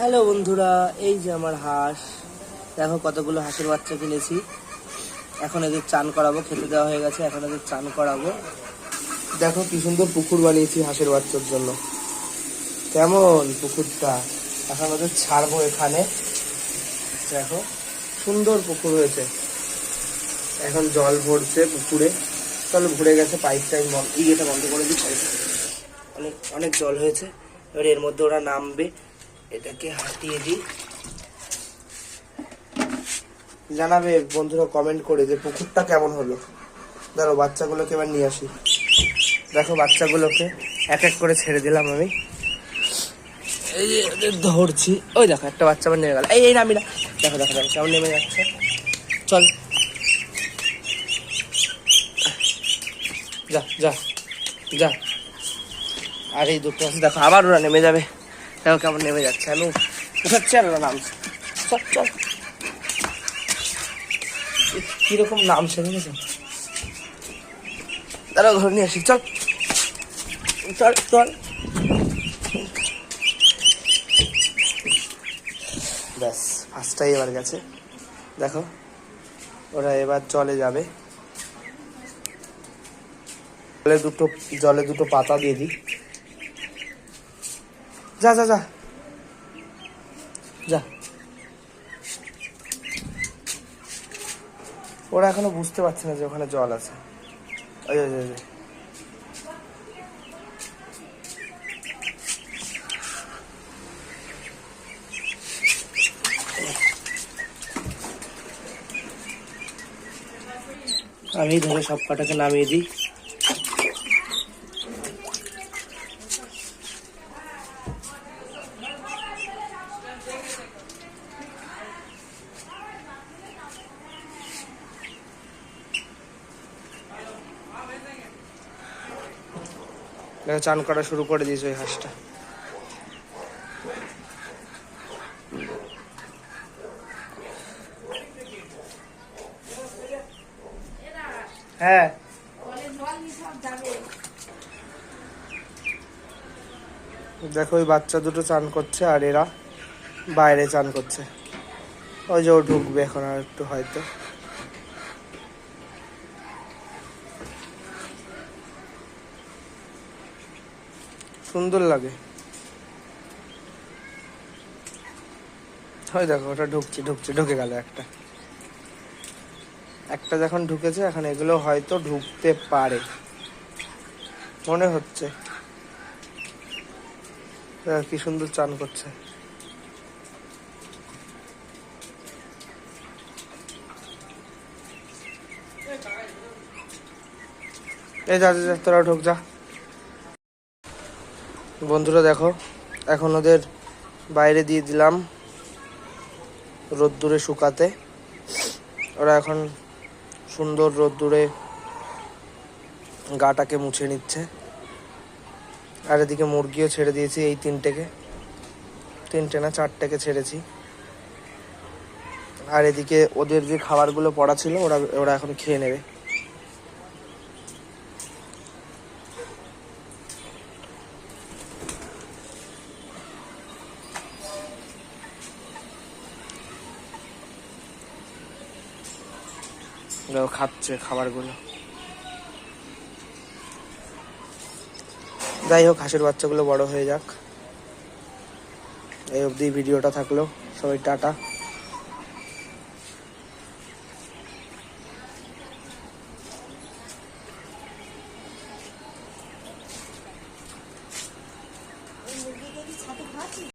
Hello বন্ধুরা, এই যে আমার হাঁস। দেখো কতগুলো হাঁসের বাচ্চা কিনেছি। এখন এদের চান করাবো, খেতে দেওয়া হয়ে গেছে, এখন এদের চান করাবো। দেখো কি সুন্দর পুকুর বানিয়েছি হাঁসের বাচ্চার জন্য। কেমন পুকুরটা? এখন ওদের ছাড়বো এখানে। দেখো, সুন্দর পুকুর হয়েছে। এখন জল ভরছে পুকুরে। চলো, ভরে গেছে পাইপ টাইপ ইয়েটা বন্ধ করে দিই। অনেক অনেক জল হয়েছে। এবার এর মধ্যে ওরা নামবে। এটাকে হাঁটিয়ে দিই। জানাবে বন্ধুরা কমেন্ট করে যে পুকুরটা কেমন হলো। ধরো বাচ্চাগুলোকে এবার নিয়ে আসি। দেখো বাচ্চাগুলোকে এক এক করে ছেড়ে দিলাম আমি। এই যে ধরছি। ওই দেখো একটা বাচ্চা আবার নেমে গেল। এই এই নামি না। দেখো দেখো দেখো কেমন নেমে যাচ্ছে। চল। যা যা যা। আর এই দুটো আছে দেখো আবার ওরা নেমে যাবে। দেখো কেমন নেমে যাচ্ছে? আমি উঠাচ্ছি আর নামছে চল চল কীরকম নামছে দেখেছ দাঁড়া ঘর নিয়ে আসি, চল। চল চল। ব্যাস ফার্স্টটাই এবার গেছে। দেখো, ওরা এবার জলে যাবে। জলে দুটো জলে দুটো পাতা দিয়ে দিই। যা যা যা। যা। ওরা এখনও বুঝতে পারছে না যে ওখানে জল আছে। আমি ধরে সব কটাকে নামিয়ে দিই। দেখো চান করা শুরু করে দিয়েছে ওই হাঁসটা। হ্যাঁ। দেখো, ওই বাচ্চা দুটো চান করছে আর এরা বাইরে চান করছে। ওই যে ও ঢুকবে এখন আর একটু হয়তো। সুন্দর লাগে। হয় দেখো ওটা ঢুকছে ঢুকছে ঢুকে গেল একটা। একটা যখন ঢুকেছে এখন এগুলো হয়তো ঢুকতে পারে। মনে হচ্ছে। কি সুন্দর চান করছে। এই যা, যা তোরা ঢুক যা। বন্ধুরা দেখো, এখন ওদের বাইরে দিয়ে দিলাম রোদ্দুরে শুকাতে। ওরা এখন সুন্দর রোদ্দুরে গাটাকে মুছে নিচ্ছে। আর এদিকে মুরগিও ছেড়ে দিয়েছি এই তিনটেকে। তিনটে না চারটেকে ছেড়েছি। আর এদিকে ওদের যে খাবারগুলো পড়া ছিল, ওরা ওরা এখন খেয়ে নেবে। ওরাও খাচ্ছে খাবারগুলো। যাই হোক, হাঁসের বাচ্চাগুলো বড় হয়ে যাক। এই অবধি ভিডিওটা থাকল। সবাই টাটা।